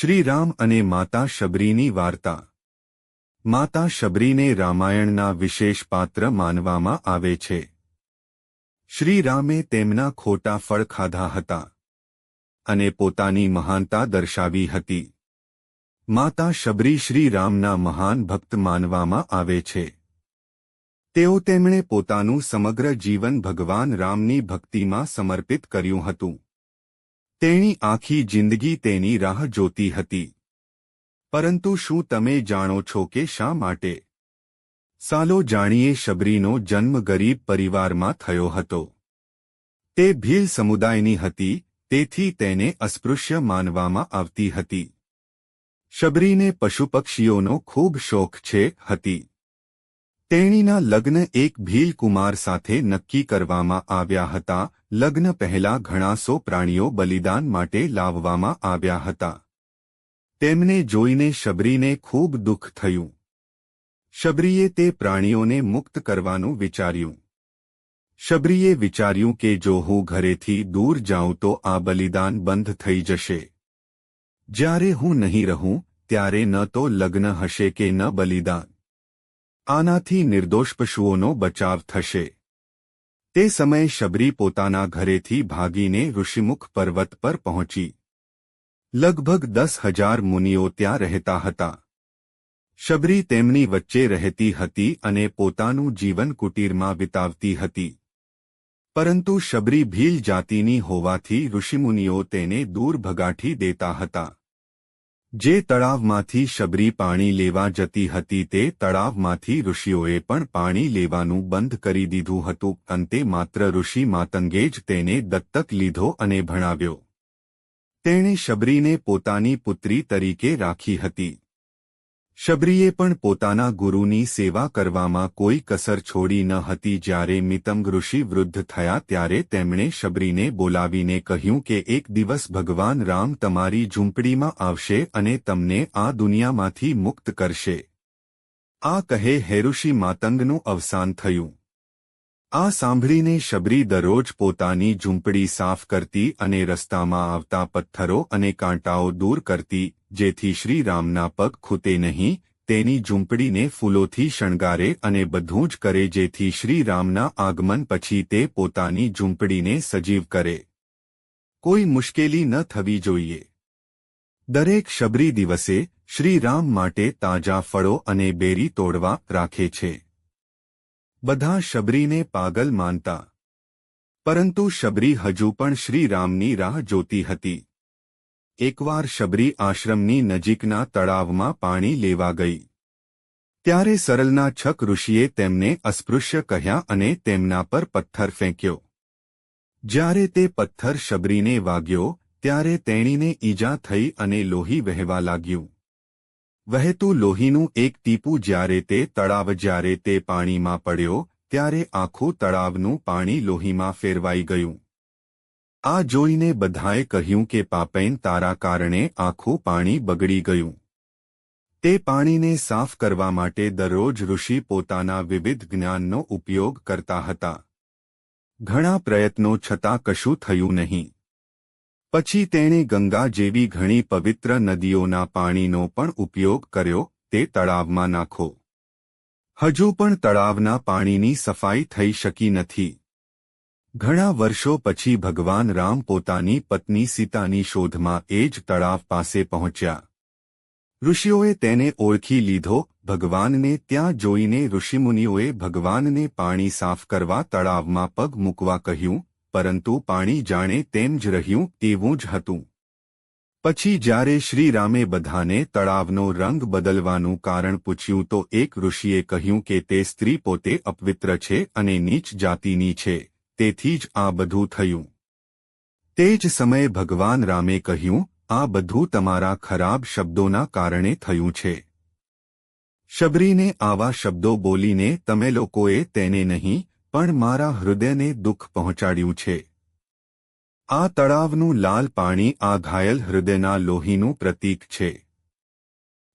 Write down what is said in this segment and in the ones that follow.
શ્રીરામ અને માતા શબરીની વાર્તા. માતા શબરીને રામાયણના વિશેષ પાત્ર માનવામાં આવે છે. શ્રીરામે તેમના ખોટા ફળ ખાધા હતા અને પોતાની મહાનતા દર્શાવી હતી. માતા શબરી શ્રીરામના મહાન ભક્ત માનવામાં આવે છે. તેઓ તેમણે પોતાનું સમગ્ર જીવન ભગવાન રામની ભક્તિમાં સમર્પિત કર્યું હતું. તેણી આખી જિંદગી તેની રાહ જોતી હતી. પરંતુ શું તમે જાણો છો કે શા માટે? સાલો જાણીએ શબરીનો જન્મ ગરીબ પરિવારમાં થયો હતો. તે ભીલ સમુદાયની હતી, તેથી તેને અસ્પૃશ્ય માનવામાં આવતી હતી. શબરીને પશુપક્ષીઓનો ખૂબ શોખ છે, હતી. તેણીના લગ્ન એક ભીલ કુમાર સાથે નક્કી કરવામાં આવ્યા હતા. લગ્ન પહેલા ઘણા સો પ્રાણીઓ બલિદાન માટે લાવવામાં આવ્યા હતા. તેમને જોઈને શબરીને ખૂબ દુઃખ થયું. શબરીએ તે પ્રાણીઓને મુક્ત કરવાનું વિચાર્યું. શબરીએ વિચાર્યું કે જો હું ઘરેથી દૂર જાઉં તો આ બલિદાન બંધ થઈ જશે. જ્યારે હું નહીં રહું, ત્યારે ન તો લગ્ન હશે કે ન બલિદાન. આનાથી નિર્દોષ પશુઓનો બચાવ થશે. તે સમયે શબરી પોતાના ઘરેથી ભાગીને ઋષિમુખ પર્વત પર પહોંચી. લગભગ દસ હજાર મુનિઓ ત્યાં રહેતા હતા. શબરી તેમની વચ્ચે રહેતી હતી અને પોતાનું જીવન કુટીરમાં વિતાવતી હતી. પરંતુ શબરી ભીલ જાતિની હોવાથી ઋષિમુનિઓ તેને દૂર ભગાઠી દેતા હતા. જે તળાવમાંથી શબરી પાણી લેવા જતી હતી તે તળાવમાંથી ઋષિઓએ પણ પાણી લેવાનું બંધ કરી દીધું હતું. અંતે માત્ર ઋષિ માતંગે જ તેને દત્તક લીધો અને ભણાવ્યો. તેણે શબરીને પોતાની પુત્રી તરીકે રાખી હતી. શબરીએ પણ પોતાના ગુરુની સેવા કરવામાં કોઈ કસર છોડી ન હતી. જ્યારે મિતંગ ઋષિ વૃદ્ધ થયા ત્યારે તેમણે શબરીને બોલાવીને કહ્યું કે એક દિવસ ભગવાન રામ તમારી ઝૂંપડીમાં આવશે અને તમને આ દુનિયામાંથી મુક્ત કરશે. આ કહે હેરુષિ માતંગનું અવસાન થયું. આ સાંભળીને શબરી દરરોજ પોતાની ઝૂંપડી સાફ કરતી અને રસ્તામાં આવતા પથ્થરો અને કાંટાઓ દૂર કરતી, જેથી શ્રીરામના પગ ખૂતે નહીં, તેની ઝૂંપડીને ફૂલોથી શણગારે અને બધું જ કરે જેથી શ્રીરામના આગમન પછી તે પોતાની ઝૂંપડીને સજીવ કરે. કોઈ મુશ્કેલી ન થવી જોઈએ. દરેક શબરી દિવસે શ્રીરામ માટે તાજા ફળો અને બેરી તોડવા રાખે છે. બધા શબરીને પાગલ માનતા. પરંતુ શબરી હજુ પણ શ્રીરામની રાહ જોતી હતી. એકવાર શબરી આશ્રમની નજીકના તળાવમાં પાણી લેવા ગઈ. ત્યારે સરલના છક ઋષિએ તેમને અસ્પૃશ્ય કહ્યા અને તેમના પર પથ્થર ફેંક્યો. જ્યારે તે પથ્થર શબરીને વાગ્યો, ત્યારે તેણીને ઈજા થઈ અને લોહી વહેવા લાગ્યું. વહેતું લોહીનું એક ટીપું જ્યારે તે તળાવ જ્યારે તે પાણીમાં પડ્યો, ત્યારે આખું તળાવનું પાણી લોહીમાં ફેરવાઈ ગયું. આ જોઈને બધાએ કહ્યું કે પાપૈન તારા કારણે આખું પાણી બગડી ગયું. તે પાણીને સાફ કરવા માટે દરરોજ ઋષિ પોતાના વિવિધ જ્ઞાનનો ઉપયોગ કરતા હતા. ઘણા પ્રયત્નો છતાં કશું થયું નહીં. પછી તેણે ગંગા જેવી ઘણી પવિત્ર નદીઓના પાણીનો પણ ઉપયોગ કર્યો, તે તળાવમાં નાખો. હજુ પણ તળાવના પાણીની સફાઈ થઈ શકી નથી. ઘણા વર્ષો પછી ભગવાન રામ પોતાની પત્ની સીતાની શોધમાં એ જ તળાવ પાસે પહોંચ્યા. ઋષિઓએ તેને ઓળખી લીધો, ભગવાનને ત્યાં જોઈને ઋષિમુનિઓએ ભગવાનને પાણી સાફ કરવા તળાવમાં પગ મૂકવા કહ્યું પરંતુ પાણી જાણે તેમ જ રહ્યું, તેવું જ હતું. પછી જ્યારે શ્રીરામે બધાને તળાવનો રંગ બદલવાનું કારણ પૂછ્યું તો એક ઋષિએ કહ્યું કે તે સ્ત્રી પોતે અપવિત્ર છે અને નીચ જાતિની છે, તેથી જ આ બધું થયું. તે જ સમયે ભગવાન રામે કહ્યું, આ બધું તમારા ખરાબ શબ્દોના કારણે થયું છે. શબરીને આવા શબ્દો બોલીને તમે લોકોએ તેને નહીં પણ મારા હૃદયને દુઃખ પહોંચાડ્યું છે. આ તળાવનું લાલ પાણી આ ઘાયલ હૃદયના લોહીનું પ્રતીક છે.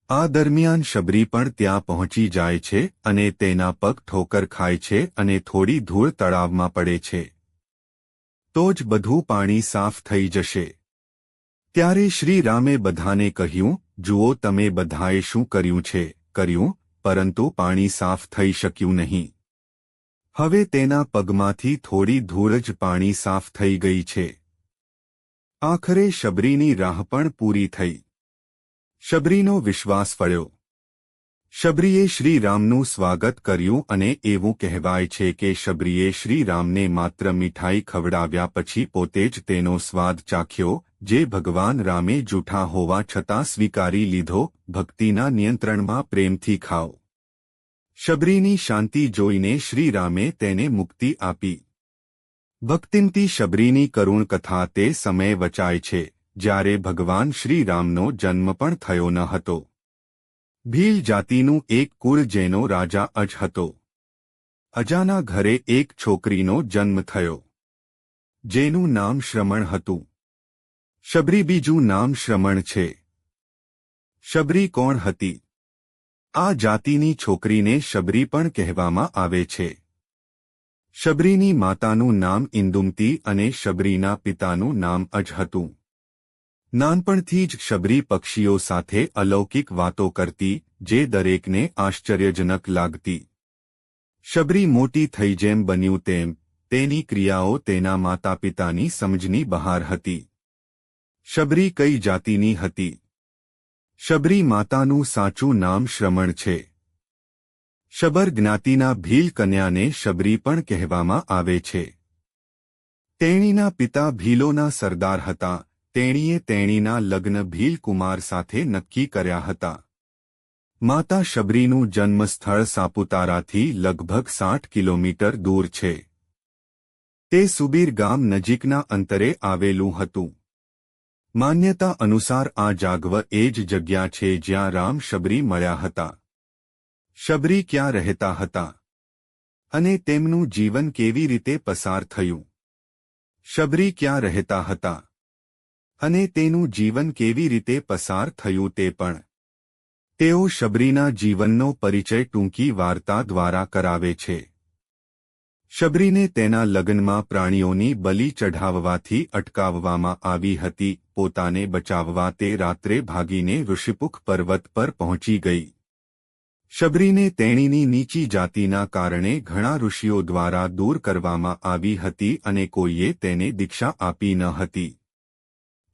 આ દરમિયાન શબરી પણ ત્યાં પહોંચી જાય છે અને તેના પગ ઠોકર ખાય છે અને થોડી ધૂળ તળાવમાં પડે છે. તો જ બધું પાણી સાફ થઈ જશે. ત્યારે શ્રી રામે બધાને કહ્યું, જુઓ, તમે બધાએ શું કર્યું છે? કર્યું, પરંતુ પાણી સાફ થઈ શક્યું નહીં. હવે તેના પગમાંથી થોડી ધૂળ જ પાણી સાફ થઈ ગઈ છે. આખરે શબરીની રાહ પણ પૂરી થઈ. શબરીનો વિશ્વાસ ફળ્યો. શબરીએ શ્રીરામનું સ્વાગત કર્યું અને એવું કહેવાય છે કે શબરીએ શ્રીરામને માત્ર મીઠાઈ ખવડાવ્યા પછી પોતે જ તેનો સ્વાદ ચાખ્યો, જે ભગવાન રામે જૂઠા હોવા છતાં સ્વીકારી લીધો, ભક્તિના નિયંત્રણમાં પ્રેમથી ખાઓ. શબરીની શાંતિ જોઈને શ્રીરામે તેને મુક્તિ આપી. ભક્તિમતી શબરીની કરુણ કથા તે સમયે વચાય છે, જ્યારે ભગવાન શ્રીરામનો જન્મ પણ થયો ન હતો. ભીલ જાતિનું એક કુળ જેનો રાજા અજ હતો. અજાના ઘરે એક છોકરીનો જન્મ થયો. જેનું નામ શ્રમણ હતું. શબરી બીજું નામ શ્રમણ છે. શબરી કોણ હતી? આ જાતિની છોકરીને શબરી પણ કહેવામાં આવે છે. શબરીની માતાનું નામ ઇન્દુમતી અને શબરીના પિતાનું નામ અજ હતું નાનપણથી જ શબરી પક્ષીઓ સાથે અલૌકિક વાતો કરતી, જે દરેકને આશ્ચર્યજનક લાગતી. શબરી મોટી થઈ જેમ બન્યું તેમ, તેની ક્રિયાઓ તેના માતા પિતાની સમજની બહાર હતી. શબરી કઈ જાતિની હતી? શબરી માતાનું સાચું નામ શ્રમણ છે. શબર જ્ઞાતિના ભીલ કન્યાને શબરી પણ કહેવામાં આવે છે. તેણીના પિતા ભીલોના સરદાર હતા, તેણીએ તેણીના લગ્ન ભીલકુમાર સાથે નક્કી કર્યા હતા. માતા શબરીનું જન્મસ્થળ સાપુતારાથી લગભગ સાઠ કિલોમીટર દૂર છે. તે સુબીર ગામ નજીકના અંતરે આવેલું હતું. માન્યતા અનુસાર આ જાગવ એ જ જગ્યા છે જ્યાં રામ શબરી મળ્યા હતા. શબરી ક્યાં રહેતા હતા? અને તેમનું જીવન કેવી રીતે પસાર થયું? શબરી ક્યાં રહેતા હતા? અને તેનું જીવન કેવી રીતે પસાર થયું તે પણ. તેઓ શબરીના જીવનનો પરિચય ટૂંકી વાર્તા દ્વારા કરાવે છે. શબરીને તેના લગ્નમાં પ્રાણીઓની બલી ચઢાવવાથી અટકાવવામાં આવી હતી પોતાને બચાવવા તે રાત્રે ભાગીને ઋષિપુખ પર્વત પર પહોંચી ગઈ. શબરીને તેણીની નીચી જાતિના કારણે ઘણા ઋષિઓ દ્વારા દૂર કરવામાં આવી હતી અને કોઈએ તેને દીક્ષા આપી ન હતી.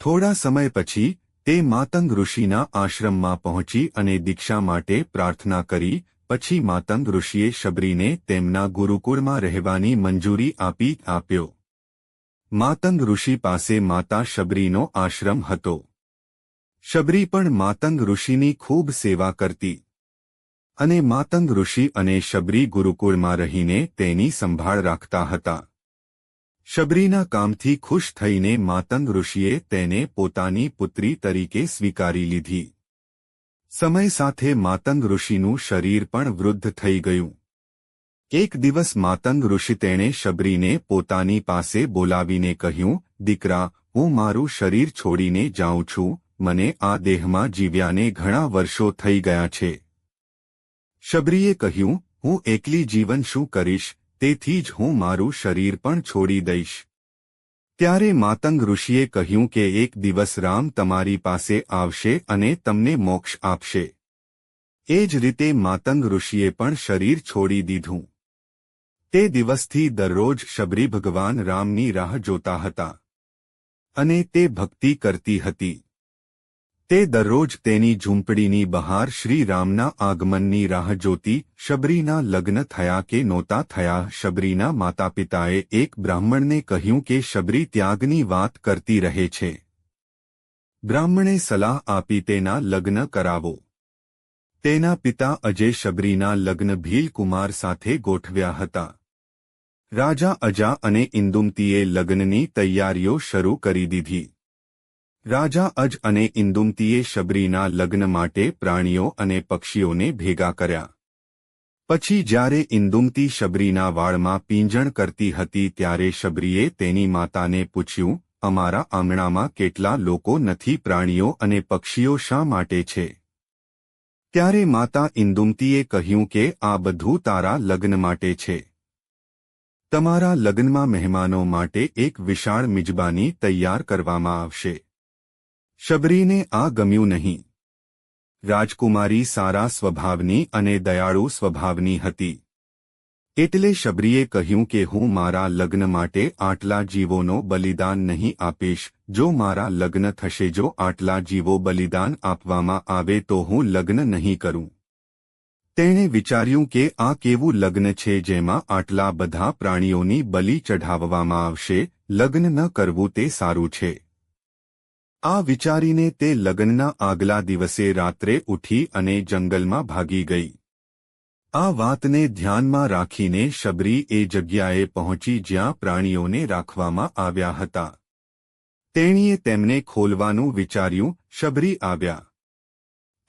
થોડા સમય પછી તે માતંગ ઋષિના આશ્રમમાં પહોંચી અને દીક્ષા માટે પ્રાર્થના કરી, પછી માતંગ ઋષિએ શબરીને તેમના ગુરુકુળમાં રહેવાની મંજૂરી આપી, આપ્યો. માતંગ ઋષિ પાસે માતા શબરીનો આશ્રમ હતો. શબરી પણ માતંગ ઋષિની ખૂબ સેવા કરતી. અને માતંગ ઋષિ અને શબરી ગુરુકુળમાં રહીને તેની સંભાળ રાખતા હતા. શબરીના કામથી ખુશ થઈને માતંગ ઋષિએ તેને પોતાની પુત્રી તરીકે સ્વીકારી લીધી. સમય સાથે માતંગ ઋષિનું શરીર પણ વૃદ્ધ થઈ ગયું. એક દિવસ માતંગ ઋષિ તેણે શબરીને પોતાની પાસે બોલાવીને કહ્યું, દીકરા, હું મારું શરીર છોડીને જાઉં છું, મને આ દેહમાં જીવ્યાને ઘણા વર્ષો થઈ ગયા છે. શબરીએ કહ્યું, હું એકલી જીવન શું કરીશ, તેથી જ હું મારું શરીર પણ છોડી દઈશ. ત્યારે માતંગ ઋષિએ કહ્યું કે એક દિવસ રામ તમારી પાસે આવશે અને તમને મોક્ષ આપશે. એ જ રીતે માતંગ ઋષિએ પણ શરીર છોડી દીધું. તે દિવસથી દરરોજ શબરી ભગવાન રામની રાહ જોતા હતા. અને તે ભક્તિ કરતી હતી. તે દરરોજ તેની ઝૂંપડીની બહાર શ્રીરામના આગમનની રાહ જોતી શબરીના લગ્ન થયા કે નહોતા થયા શબરીના માતાપિતાએ એક બ્રાહ્મણને કહ્યું કે શબરી ત્યાગની વાત કરતી રહે છે. બ્રાહ્મણે સલાહ આપી તેના લગ્ન કરાવો. તેના પિતા અજય શબરીના લગ્ન ભીલકુમાર સાથે ગોઠવ્યા હતા. રાજા અજા અને ઇન્દુમતીએ લગ્નની તૈયારીઓ શરૂ કરી દીધી. રાજા અજ અને ઇન્દુમતીએ શબરીના લગ્ન માટે પ્રાણીઓ અને પક્ષીઓને ભેગા કર્યા. પછી જ્યારે ઇન્દુમતી શબરીના વાળમાં પીંજણ કરતી હતી ત્યારે શબરીએ તેની માતાને પૂછ્યું, અમારા આંગણામાં કેટલા લોકો નથી પ્રાણીઓ અને પક્ષીઓ શા માટે છે? ત્યારે માતા ઇન્દુમતીએ કહ્યું કે આ બધું તારા લગ્ન માટે છે. તમારા લગ્નમાં મહેમાનો માટે એક વિશાળ મિજબાની તૈયાર કરવામાં આવશે. શબરીને આ ગમ્યું નહીં. રાજકુમારી સારા સ્વભાવની અને દયાળુ સ્વભાવની હતી. એટલે શબરીએ કહ્યું કે હું મારા લગ્ન માટે આટલા જીવોનો બલિદાન નહીં આપીશ, જો મારા લગ્ન થશે જો આટલા જીવો બલિદાન આપવામાં આવે તો હું લગ્ન નહીં કરું. તેણે વિચાર્યું કે આ કેવું લગ્ન છે જેમાં આટલા બધા પ્રાણીઓની બલિ ચઢાવવામાં આવશે, લગ્ન ન કરવું તે સારું છે. આ વિચારીને તે લગ્નના આગલા દિવસે રાત્રે ઉઠી અને જંગલમાં ભાગી ગઈ. આ વાતને ધ્યાનમાં રાખીને શબરી એ જગ્યાએ પહોંચી જ્યાં પ્રાણીઓને રાખવામાં આવ્યા હતા. તેણીએ તેમને ખોલવાનું વિચાર્યું, શબરી આવ્યા.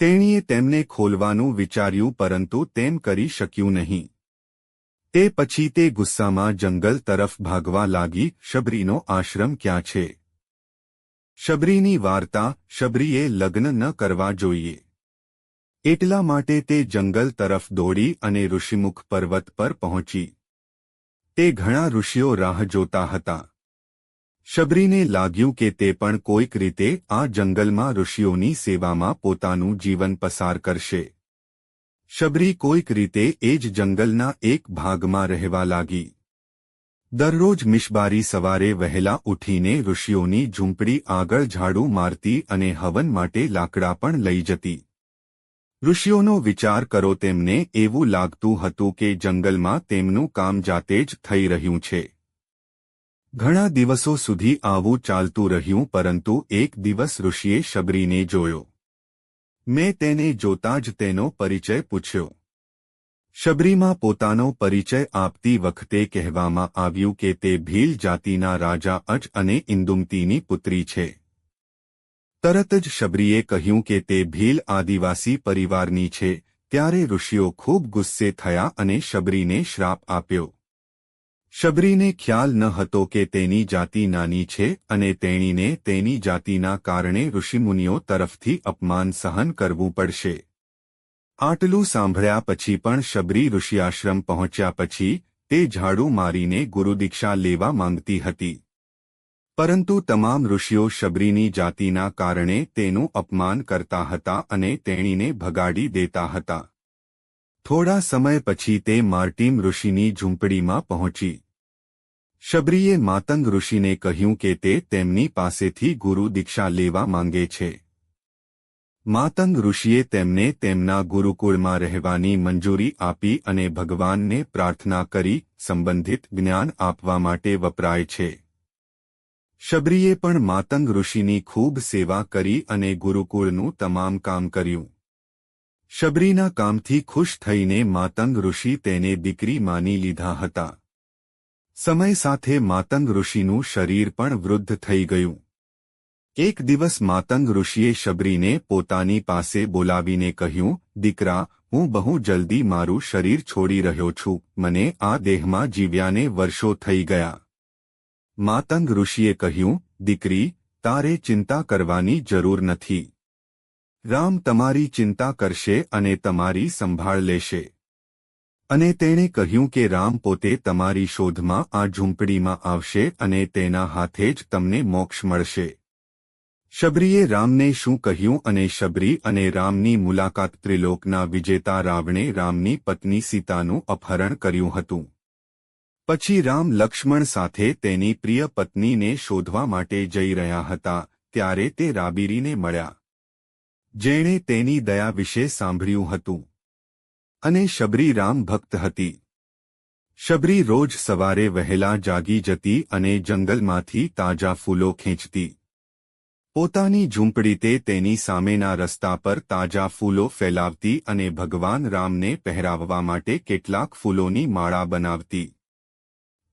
તેણીએ તેમને ખોલવાનું વિચાર્યું પરંતુ તેમ કરી શક્યું નહીં. તે પછી તે ગુસ્સામાં જંગલ તરફ ભાગવા લાગી, શબરીનો આશ્રમ ક્યાં છે? શબરીની વાર્તા શબરીએ લગ્ન ન કરવા જોઈએ. એટલા માટે તે જંગલ તરફ દોડી અને ઋષિમુખ પર્વત પર પહોંચી. તે ઘણા ઋષિઓ રાહ જોતા હતા. શબરીને લાગ્યું કે તે પણ કોઈક રીતે આ જંગલમાં ઋષિઓની સેવામાં પોતાનું જીવન પસાર કરશે. શબરી કોઈક રીતે એ જ જંગલના એક ભાગમાં રહેવા લાગી. દરરોજ મિશબારી સવારે વહેલા ઉઠીને ઋષિઓની ઝૂંપડી આગળ ઝાડુ મારતી અને હવન માટે લાકડા પણ લઈ જતી. ઋષિઓનો વિચાર કરો તેમને એવું લાગતું હતું કે જંગલમાં તેમનું કામ જાતે જ થઈ રહ્યું છે. ઘણા દિવસો સુધી આવું ચાલતું રહ્યું પરંતુ એક દિવસ ઋષિએ શબરીને જોયો. મેં તેને જોતા જ તેનો પરિચય પૂછ્યો. શબરીમાં પોતાનો પરિચય આપતી વખતે કહેવામાં આવ્યું કે તે ભીલ જાતિના રાજા અજ અને ઇન્દુમતીની પુત્રી છે. તરત જ શબરીએ કહ્યું કે તે ભીલ આદિવાસી પરિવારની છે, ત્યારે ઋષિઓ ખૂબ ગુસ્સે થયા અને શબરીને શ્રાપ આપ્યો. શબરીને ખ્યાલ ન હતો કે તેની જાતિ નાની છે અને તેણીને તેની જાતિના કારણે ઋષિમુનિઓ તરફથી અપમાન સહન કરવું પડશે. આટલું સાંભળ્યા પછી પણ શબરી ઋષિઆશ્રમ પહોંચ્યા પછી તે ઝાડુ મારીને ગુરુદીક્ષા લેવા માંગતી હતી. પરંતુ તમામ ઋષિઓ શબરીની જાતિના કારણે તેનું અપમાન કરતા હતા અને તેણીને ભગાડી દેતા હતા. થોડા સમય પછી તે માર્ટીમ ઋષિની ઝૂંપડીમાં પહોંચી. શબરીએ માતંગ ઋષિને કહ્યું કે તે તેમની પાસેથી ગુરુ દીક્ષા લેવા માંગે છે. માતંગ ઋષિએ તેમને તેમના ગુરુકુળમાં રહેવાની મંજૂરી આપી અને ભગવાનને પ્રાર્થના કરી, સંબંધિત જ્ઞાન આપવા માટે વપરાય છે. શબરીએ પણ માતંગ ઋષિની ખૂબ સેવા કરી અને ગુરુકુળનું તમામ કામ કર્યું. શબરીના કામથી ખુશ થઈને માતંગ ઋષિ તેને દીકરી માની લીધા હતા. સમય સાથે માતંગ ઋષિનું શરીર પણ વૃદ્ધ થઈ ગયું. એક દિવસ માતંગ ઋષિએ શબરીને પોતાની પાસે બોલાવીને કહ્યું, દીકરા, હું બહુ જલ્દી મારું શરીર છોડી રહ્યો છું. મને આ દેહમાં જીવ્યાને વર્ષો થઈ ગયા. માતંગ ઋષિએ કહ્યું, દીકરી, તારે ચિંતા કરવાની જરૂર નથી. રામ તમારી ચિંતા કરશે અને તમારી સંભાળ લેશે. અને તેણે કહ્યું કે રામ પોતે તમારી શોધમાં આ ઝૂંપડીમાં આવશે અને તેના હાથે જ તમને મોક્ષ મળશે. શબરીએ રામને શું કહ્યું અને શબરી અને રામની મુલાકાત ત્રિલોકના વિજેતા રાવણે રામની પત્ની સીતાનું અપહરણ કર્યું હતું. પછી રામ લક્ષ્મણ સાથે તેની પ્રિય પત્નીને શોધવા માટે જઈ રહ્યા હતા, ત્યારે તે રાબીરીને મળ્યા. જેણે તેની દયા વિશે સાંભળ્યું હતું. અને શબરી રામ ભક્ત હતી. શબરી રોજ સવારે વહેલા જાગી જતી અને જંગલમાંથી તાજા ફૂલો ખેંચતી. પોતાની ઝૂંપડી તે તેની સામેના રસ્તા પર તાજા ફૂલો ફેલાવતી અને ભગવાન રામને પહેરાવવા માટે કેટલાક ફૂલોની માળા બનાવતી.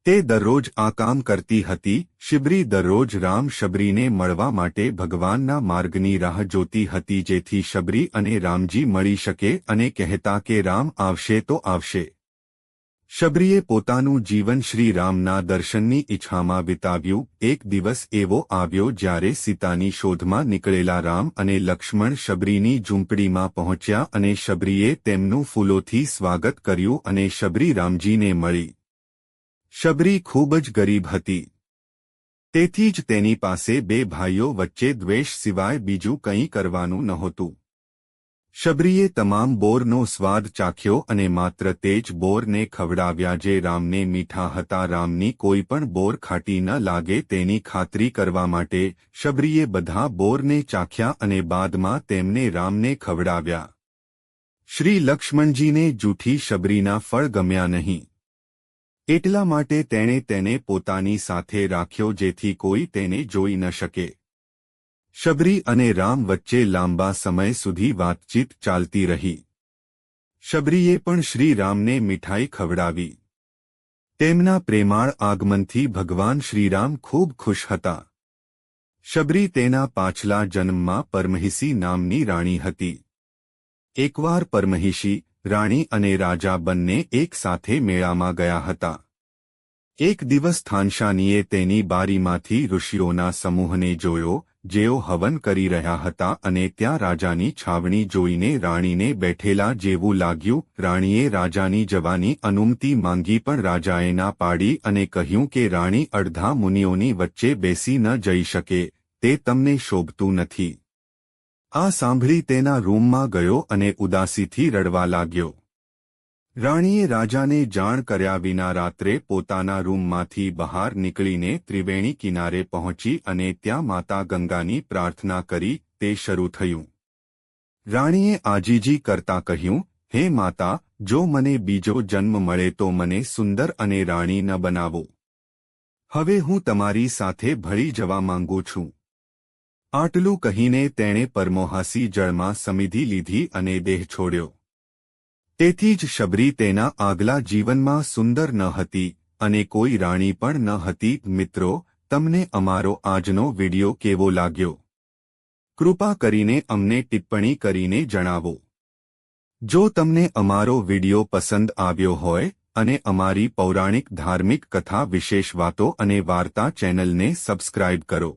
તે દરરોજ આ કામ કરતી હતી, શિબરી દરરોજ રામ શબરીને મળવા માટે ભગવાનના માર્ગની રાહ જોતી હતી જેથી શબરી અને રામજી મળી શકે અને કહેતા કે રામ આવશે તો આવશે. શબરીએ પોતાનું જીવન શ્રી રામના દર્શનની ઈચ્છામાં વિતાવ્યું. એક દિવસ એવો આવ્યો જ્યારે સીતાની શોધમાં નીકળેલા રામ અને લક્ષ્મણ શબરીની ઝૂંપડીમાં પહોંચ્યા અને શબરીએ તેમનું ફૂલોથી સ્વાગત કર્યું અને શબરી રામજીને મળી. શબરી ખૂબ જ ગરીબ હતી. તેથી જ તેની પાસે બે ભાઈઓ વચ્ચે દ્વેષ સિવાય બીજું કંઈ કરવાનું નહોતું. શબરીએ તમામ બોરનો સ્વાદ ચાખ્યો અને માત્ર તે જ બોરને ખવડાવ્યા જે રામને મીઠા હતા. રામની કોઈ પણ બોર ખાટી ન લાગે તેની ખાતરી કરવા માટે શબરીએ બધા બોરને ચાખ્યા અને બાદમાં તેમને રામને ખવડાવ્યા. શ્રી લક્ષ્મણજીને જૂઠી શબરીના ફળ ગમ્યા નહીં. એટલા માટે તેણે તેને પોતાની સાથે રાખ્યો જેથી કોઈ તેને જોઈ ન શકે. શબરી અને રામ વચ્ચે લાંબા સમય સુધી વાતચીત ચાલતી રહી. શબરીએ પણ શ્રી રામને મીઠાઈ ખવડાવી. તેમના પ્રેમાળ આગમનથી ભગવાન શ્રીરામ ખૂબ ખુશ હતા. શબરી તેના પાછલા જન્મમાં પરમહિસી નામની રાણી હતી. એકવાર પરમહિષી રાણી અને રાજા બંને એક સાથે મેળામાં ગયા હતા. એક દિવસ થાનશાનીએ તેની બારીમાંથી ઋષિઓના સમૂહને જોયો, જેઓ હવન કરી રહ્યા હતા અને ત્યાં રાજાની છાવણી જોઈને રાણીને બેઠેલા જેવું લાગ્યું. રાણીએ રાજાની જવાની અનુમતિ માંગી પણ રાજાએ ના પાડી અને કહ્યું કે રાણી અડધા મુનિઓની વચ્ચે બેસી ન જઈ શકે, તે તમને શોભતું નથી. આ સાંભળી તેના રૂમમાં ગયો અને ઉદાસીથી રડવા લાગ્યો. રાણીએ રાજાને જાણ કર્યા વિના રાત્રે પોતાના રૂમમાંથી બહાર નીકળીને ત્રિવેણી કિનારે પહોંચી અને ત્યાં માતા ગંગાની પ્રાર્થના કરી તે શરૂ થયું. રાણીએ આજીજી કરતા કહ્યું, હે માતા, જો મને બીજો જન્મ મળે તો મને સુંદર અને રાણી ન બનાવો. હવે હું તમારી સાથે ભળી જવા માંગુ છું. આટલું કહીને તેણે પરમોહાસી જળમાં સમિધિ લીધી અને દેહ છોડ્યો. તેથી જ શબરી તેના આગલા જીવનમાં સુંદર ન હતી અને કોઈ રાણી પણ ન હતી. મિત્રો, તમને અમારો આજનો વિડિયો કેવો લાગ્યો? કૃપા કરીને અમને ટિપ્પણી કરીને જણાવો. જો તમને અમારો વિડિયો પસંદ આવ્યો હોય અને અમારી પૌરાણિક ધાર્મિક કથા વિશેષ વાતો અને વાર્તા ચેનલને સબસ્ક્રાઇબ કરો.